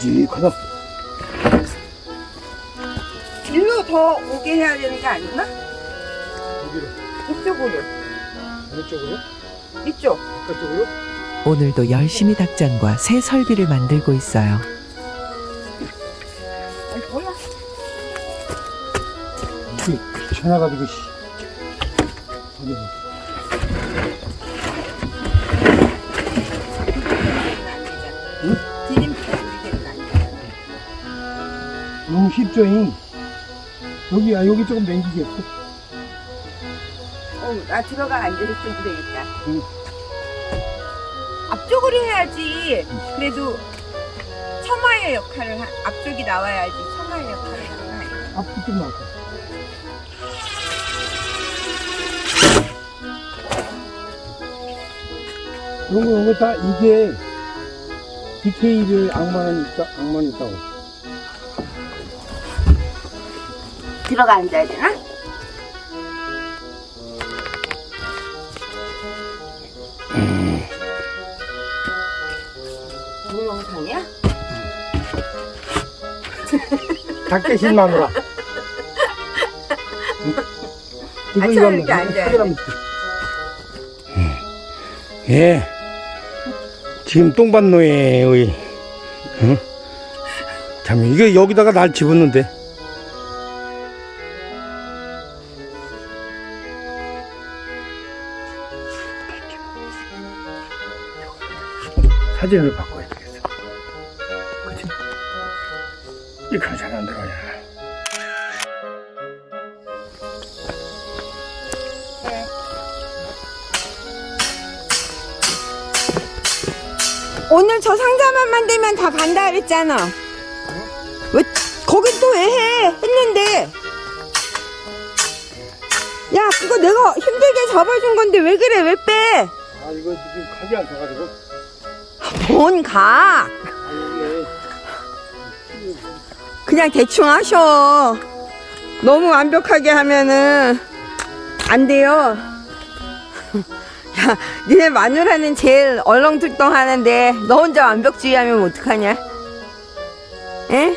묵직하다. 일로 더 오게 해야 되는 게 아니나? 여기로, 이쪽으로. 어느 쪽으로? 이쪽. 바깥쪽으로? 오늘도 열심히 닭장과 새 설비를 만들고 있어요. 아니. 이게 귀찮아가지고, 씨. 어디 쉽죠잉? 여기, 아, 여기 조금 당기겠어. 어, 나 들어가 앉아있으면 되겠다. 응. 앞쪽으로 해야지. 그래도 처마의 역할을, 하, 앞쪽이 나와야지 처마의 역할을 하는 거 아니야? 앞으로 좀 나가. 요거, 요거 다, 이게, 디테일을 악마는 있다, 악마는 있다고. 들어가 앉아야 되나? 동영상이야? 닭 대신 마누라. 이거, 아, 이거 한번, 이거 앉아야 카메라 한번 줘. 예. 지금 똥반노의, 응? 참, 이거 여기다가 날 집었는데. 사진을 바꿔야 되겠어. 그치? 이 카메라 잘안 들어가냐. 오늘 저 상자만 만들면 다 간다 그랬잖아. 왜, 거긴 또 왜 해? 했는데. 야, 그거 내가 힘들게 잡아준 건데 왜 그래? 왜 빼? 아, 이거 지금 각이 안 타가지고. 뭔 가? 아니, 이게. 그냥 대충 하셔. 너무 완벽하게 하면은 안 돼요. 야, 니네 마누라는 제일 얼렁뚱땅 하는데 너 혼자 완벽주의 하면 어떡하냐? 에?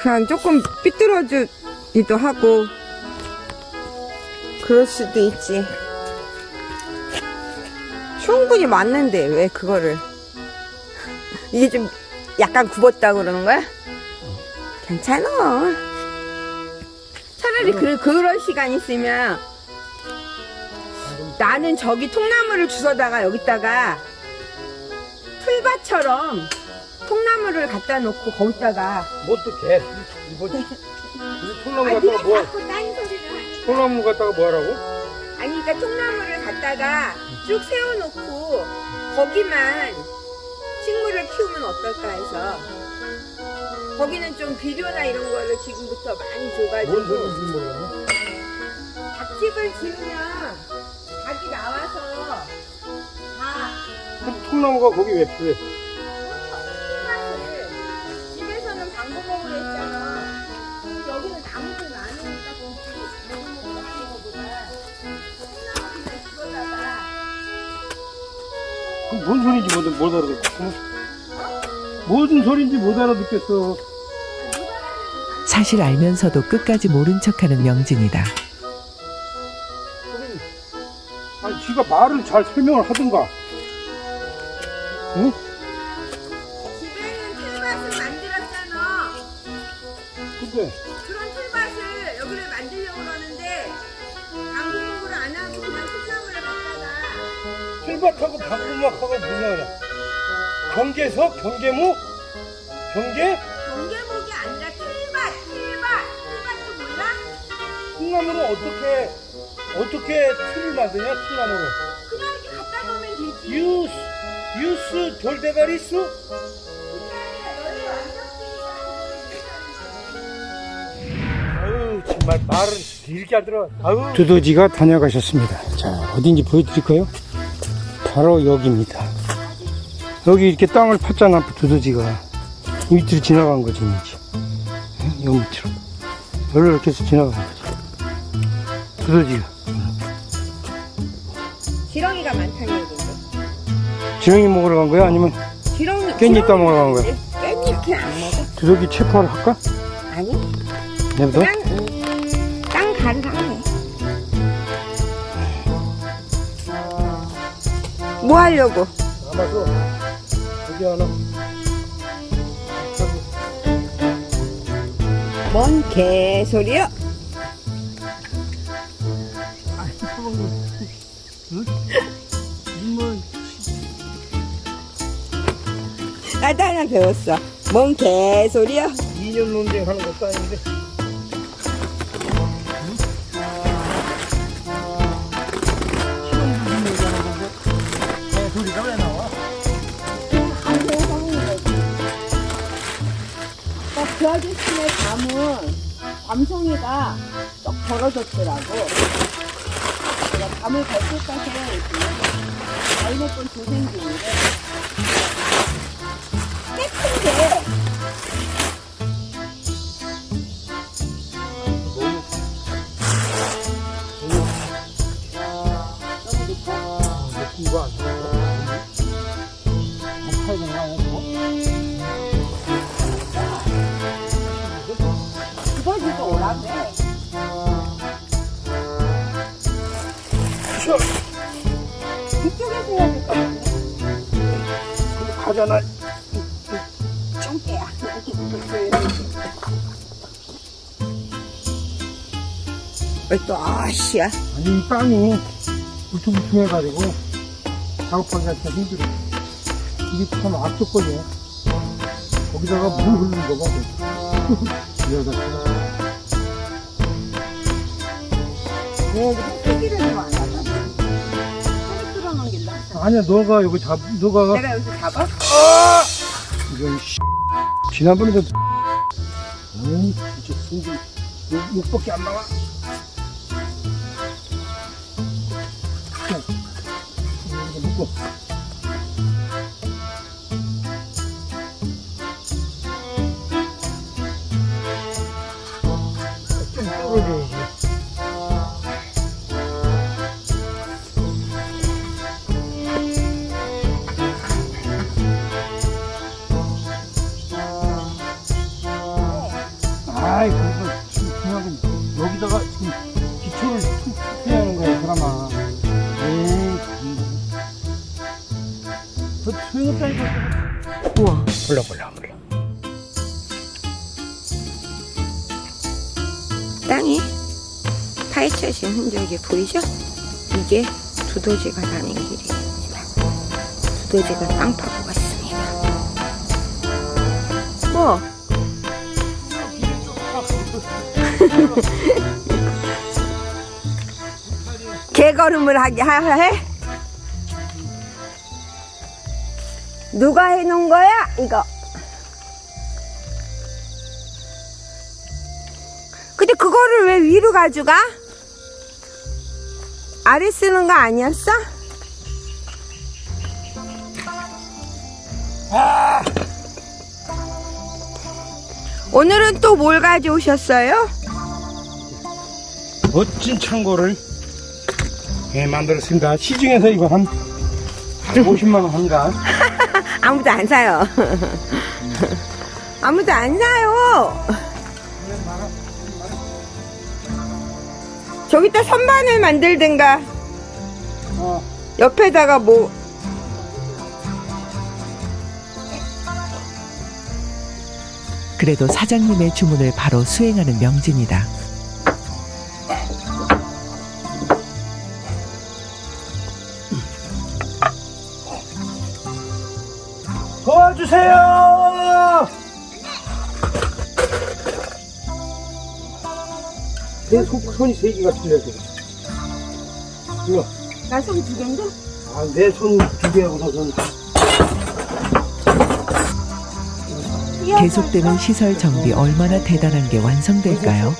그냥 조금 삐뚤어지기도 하고 그럴 수도 있지. 충분히 맞는데 왜 그거를 이게 좀 약간 굽었다 그러는 거야? 괜찮아. 차라리 그 그런 시간 있으면 나는 저기 통나무를 주워다가 여기다가 풀밭처럼 통나무를 갖다 놓고 거기다가 뭐 어떡해. 이거, 이거 통나무 아니 갖다가 네가 뭐, 자꾸 딴 통나무 갖다가 뭐 하라고? 아니 그러니까 통나무를 갖다가 쭉 세워놓고 거기만 식물을 키우면 어떨까 해서 거기는 좀 비료나 이런 거를 지금부터 많이 뭔 줘가지고 소리인지 모르겠네. 닭집을 지으면 닭이 나와서 다 그럼 통나무가 거기 왜 필요해? 뭔 소리인지 못, 못 알아듣겠어. 무슨 소리인지 못 알아듣겠어. 사실 알면서도 끝까지 모른 척하는 명진이다. 아니, 지가 말을 잘 설명을 하든가. 응? 집에는 틀밭을 만들었잖아. 근데, 갖다가 틀밭하고 바꾸막하고 뭐냐. 경계석? 경계무? 경계? 경계목이 아니라 틀밭, 틀밭, 틀밭도 몰라? 통나무를 어떻게, 어떻게 틀을 만드냐, 통나무를. 그냥 이렇게 갖다 놓으면 되지. 유스, 유스 돌대가리수? 완벽히 아유 정말 말은 길게 안 들어. 아유. 두더지가 다녀가셨습니다. 자 어딘지 보여드릴까요? 바로 여기입니다. 여기 이렇게 땅을 팠잖아 두더지가 이 밑으로 지나간 거지 이제. 응? 여기 밑으로. 여기로 이렇게 해서 지나간 거지. 두더지가. 지렁이가 많다는 얘기인데. 지렁이 먹으러 간 거야? 아니면 지렁이 깻잎 따 먹으러 간 거야? 깻잎 그냥 안 먹어 두더기 체포하러 할까? 아니 내부터? 그냥 음, 땅 가르하 뭐 하려고? 아마도 여기 하나 뭔 개소리야 나도 하나 배웠어. 뭔 개소리야 2년 논쟁 하는 것도 아닌데 밤은 밤송이가 쏙 벌어졌더라고. 내가 밤을 가서 자기네 건 조생 중인데 깨끗해. 이쪽에서 해야 같은데. 가잖아. 쫑깨야. 왜또 아씨야? 아니, 이 땅이 울퉁불퉁해가지고 작업하기가 참 힘들어. 이게 참 악조건이야. 거기다가 물 흐르는 거 봐. 이러다. 네, 좀안 하다. 아니야, 너가 여기 잡, 너가. 내가 여기서 잡아? 이건 씨. 지난번에도 아니 진짜 욕, 욕밖에 안 나와 자, 이거 묶어 좀 떨어져 그 소용없다니까 우와, 몰라 몰라 몰라 땅이 파헤쳐진 흔적이 보이죠? 이게 두더지가 다닌 길입니다. 두더지가 땅 파고 갔습니다. 뭐? 개걸음을 하게 하- 해? 누가 해놓은 거야? 이거. 근데 그거를 왜 위로 가져가? 아래 쓰는 거 아니었어? 오늘은 또 뭘 가져오셨어요? 멋진 창고를 예, 만들었습니다 시중에서 이거 한 50만 원 한가 아무도 안 사요. 아무도 안 사요. 저기다 선반을 만들든가 어. 옆에다가 뭐 그래도 사장님의 주문을 바로 수행하는 명진이다. 도와주세요 내 손, 손이 세 개가 틀려서 이거 나 손 두 개인데? 아, 내 손 두 개하고서는 계속되는 시설 정비 얼마나 대단한 게 완성될까요?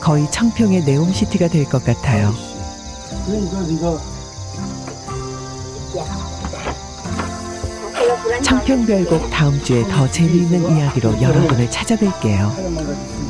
거의 청평의 네옴시티가 될 것 같아요. 그러니까 네가 청평별곡 다음 주에 더 재미있는 이야기로 여러분을 찾아뵐게요.